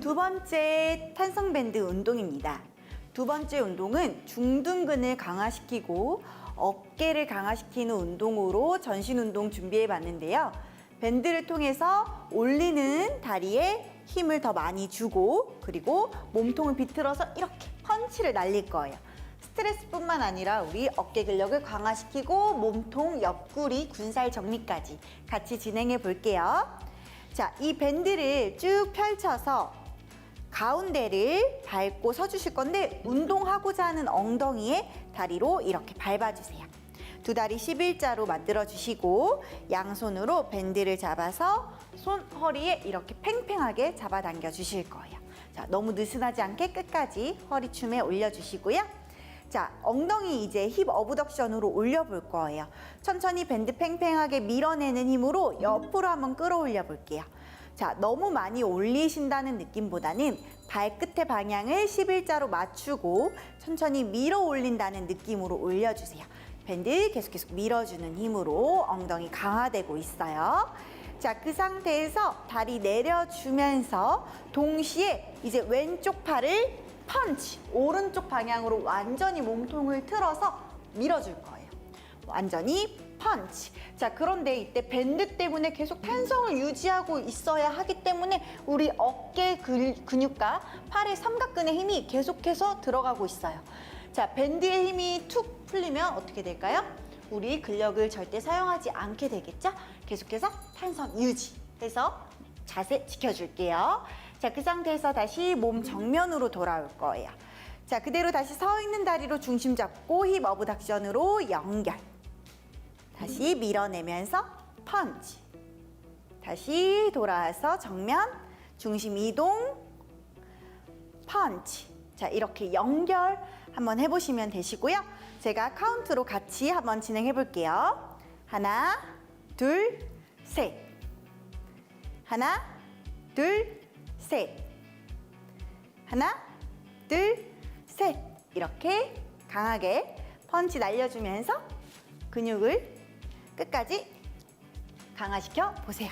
두 번째 탄성밴드 운동입니다. 두 번째 운동은 중둔근을 강화시키고 어깨를 강화시키는 운동으로 전신 운동 준비해 봤는데요. 밴드를 통해서 올리는 다리에 힘을 더 많이 주고 그리고 몸통을 비틀어서 이렇게 펀치를 날릴 거예요. 스트레스뿐만 아니라 우리 어깨 근력을 강화시키고 몸통 옆구리 군살 정리까지 같이 진행해 볼게요. 자, 이 밴드를 쭉 펼쳐서 가운데를 밟고 서주실 건데 운동하고자 하는 엉덩이에 다리로 이렇게 밟아주세요. 두 다리 11자로 만들어 주시고 양손으로 밴드를 잡아서 손 허리에 이렇게 팽팽하게 잡아당겨 주실 거예요. 자, 너무 느슨하지 않게 끝까지 허리춤에 올려주시고요. 자, 엉덩이 이제 힙 어브덕션으로 올려볼 거예요. 천천히 밴드 팽팽하게 밀어내는 힘으로 옆으로 한번 끌어올려 볼게요. 자, 너무 많이 올리신다는 느낌보다는 발끝의 방향을 11자로 맞추고 천천히 밀어 올린다는 느낌으로 올려주세요. 밴드 계속 계속 밀어주는 힘으로 엉덩이 강화되고 있어요. 자, 그 상태에서 다리 내려주면서 동시에 이제 왼쪽 팔을 펀치, 오른쪽 방향으로 완전히 몸통을 틀어서 밀어줄 거예요. 완전히 펀치. 자, 그런데 이때 밴드 때문에 계속 탄성을 유지하고 있어야 하기 때문에 우리 어깨 근- 근육과 팔의 삼각근의 힘이 계속해서 들어가고 있어요. 자, 밴드의 힘이 툭 풀리면 어떻게 될까요? 우리 근력을 절대 사용하지 않게 되겠죠? 계속해서 탄성 유지해서 자세 지켜줄게요. 자, 그 상태에서 다시 몸 정면으로 돌아올 거예요. 자, 그대로 다시 서 있는 다리로 중심 잡고 힙 어브덕션으로 연결. 다시 밀어내면서 펀치. 다시 돌아와서 정면, 중심 이동, 펀치. 자, 이렇게 연결 한번 해보시면 되시고요. 제가 카운트로 같이 한번 진행해 볼게요. 하나, 둘, 셋. 하나, 둘, 셋. 하나, 둘, 셋. 이렇게 강하게 펀치 날려주면서 근육을 끝까지 강화시켜 보세요.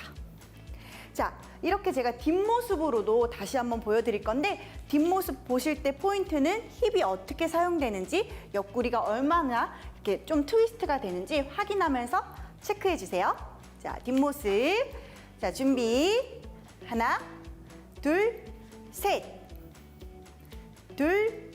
자, 이렇게 제가 뒷모습으로도 다시 한번 보여드릴 건데 뒷모습 보실 때 포인트는 힙이 어떻게 사용되는지 옆구리가 얼마나 이렇게 좀 트위스트가 되는지 확인하면서 체크해 주세요. 자, 뒷모습. 자, 준비. 하나, 둘, 셋. 둘,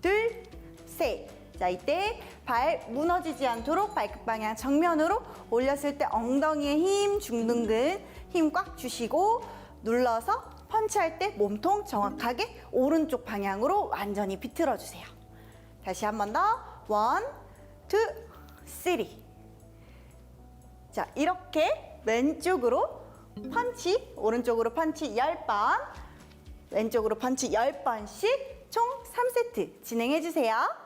둘, 셋. 자, 이때 발 무너지지 않도록 발끝 방향 정면으로 올렸을 때 엉덩이에 힘, 중둔근 힘 꽉 주시고 눌러서 펀치할 때 몸통 정확하게 오른쪽 방향으로 완전히 비틀어 주세요. 다시 한 번 더. 원, 투, 쓰리. 자, 이렇게 왼쪽으로 펀치, 오른쪽으로 펀치 10번, 왼쪽으로 펀치 10번씩 총 3세트 진행해 주세요.